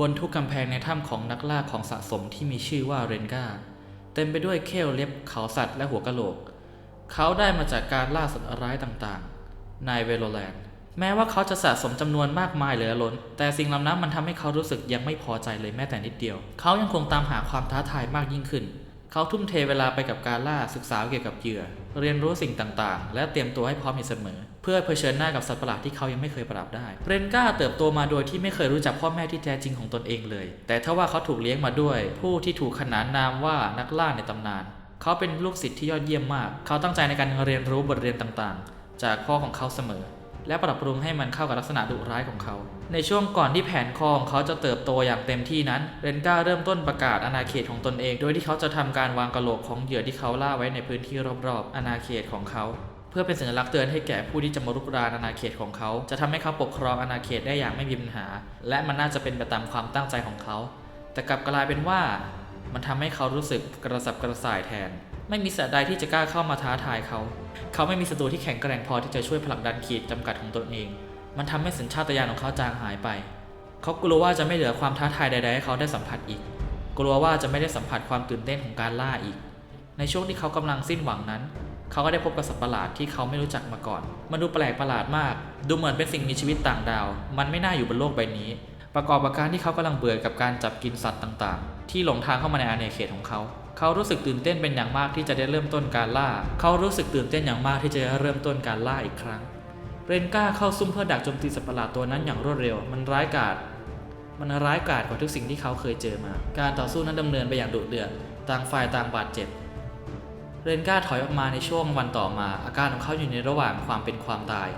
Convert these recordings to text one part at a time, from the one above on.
บนทุกกำแพงในถ้ำของนักล่าของสะสมที่มีชื่อว่าเรนกาเต็มไปด้วยเข้เล็บเขาสัตว์และหัวกะโหลก เขาได้มาจากการล่าสัตว์ร้ายต่างๆ ในเวโรแลนด์ แม้ว่าเขาจะสะสมจำนวนมากมายเหลือล้น แต่สิ่งเหล่านั้นมันทำให้เขารู้สึกยังไม่พอใจเลยแม้แต่นิดเดียว เขายังคงตามหาความท้าทายมากยิ่งขึ้น เขาทุ่มเทเวลาไปกับการล่าศึกษาเกี่ยวกับเหยื่อ เรียนรู้สิ่งต่างๆ และเตรียมตัวให้พร้อมอยู่เสมอ เพื่อเผชิญหน้ากับสัตว์ประหลาดที่เขายังไม่เคยปราบได้ เรนก้าเติบโตมาโดยที่ไม่เคยรู้จักพ่อแม่ที่แท้จริงของตนเองเลย แต่ถ้าว่าเขาถูกเลี้ยงมาด้วย ผู้ที่ถูกขนานนามว่านักล่าในตำนาน เขาเป็นลูกศิษย์ที่ยอดเยี่ยมมาก เขาตั้งใจในการเรียนรู้บทเรียนต่างๆ จากพ่อของเขาเสมอ และปรับปรุงให้มันเข้ากับลักษณะดุร้ายของเขา ในช่วงก่อนที่แผนคอของเขาจะเติบโตอย่างเต็มที่นั้น เรนก้าเริ่มต้นประกาศอาณาเขตของตนเอง โดยที่เขาจะทำการวางกระโหลกของเหยื่อที่เขาล่าไว้ในพื้นที่รอบๆอาณาเขตของเขา เพื่อเป็นสัญลักษณ์เตือนให้แก่ผู้ที่จะมารุกรานอาณาเขตของเขา จะทำให้เขาปกครองอาณาเขตได้อย่างไม่มีปัญหา และมันน่าจะเป็นไปตามความตั้งใจของเขา แต่กลับกลายเป็นว่า มันทำให้เขารู้สึกกระสับกระส่ายแทน ไม่มีสัตว์ใดที่จะกล้าเข้ามาท้าทายเขา เขาไม่มีศัตรูที่แข็งแกร่งพอที่จะช่วยผลักดันขีดจำกัดของตนเอง มันทำให้สัญชาตญาณของเขาจางหายไป เขากลัวว่าจะไม่เหลือความท้าทายใดๆให้เขาได้สัมผัสอีก กลัวว่าจะไม่ได้สัมผัสความตื่นเต้นของการล่าอีก ในช่วงที่เขากำลังสิ้นหวังนั้น เขาก็ได้พบกับสัตว์ประหลาดที่เขาไม่รู้จักมาก่อน มันดูแปลกประหลาดมาก ดูเหมือนเป็นสิ่งมีชีวิตต่างดาว มันไม่น่าอยู่บนโลกใบนี้ ประกอบกับการที่เขากำลังเบื่อกับการจับกินสัตว์ต่าง ๆ ที่หลงทางเข้ามาในอาณาเขตของเขา เขารู้สึกตื่นเต้นเป็นอย่างมากที่จะได้เริ่มต้นการล่า เขารู้สึกตื่นเต้นอย่างมากที่จะได้เริ่มต้นการล่าอีกครั้ง เรนก้าเข้าซุ่มเพื่อดักโจมตีสัตว์ประหลาดตัวนั้นอย่างรวดเร็ว มันร้ายกาจ มันร้ายกาจกว่าทุกสิ่งที่เขาเคยเจอมา การต่อสู้นั้นดำเนินไปอย่างดุเดือด ต่างฝ่ายต่างบาดเจ็บ เรนก้าถอยออกมาในช่วงวันต่อมา อาการของเขาอยู่ในระหว่างความเป็นความตาย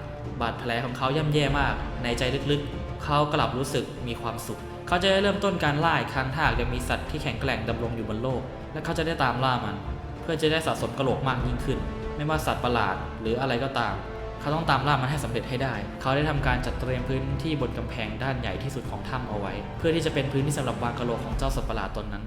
บาดแผลของเขาย่ำแย่มาก ในใจลึกๆ เขากลับรู้สึกมีความสุข เขาจะได้เริ่มต้นการล่าอีกครั้งถ้าหากยังมีสัตว์ที่แข็งแกร่งดำรงอยู่บนโลก และเขาจะได้ตามล่ามัน เพื่อจะได้สะสมกระโหลกมากยิ่งขึ้น ไม่ว่าสัตว์ประหลาดหรืออะไรก็ตาม เขาต้องตามล่ามันให้สำเร็จให้ได้ เขาได้ทำการจัดเตรียมพื้นที่บนกำแพงด้านใหญ่ที่สุดของถ้ำเอาไว้ เพื่อที่จะเป็นพื้นที่สำหรับวางกระโหลกของเจ้าสัตว์ประหลาดตนนั้น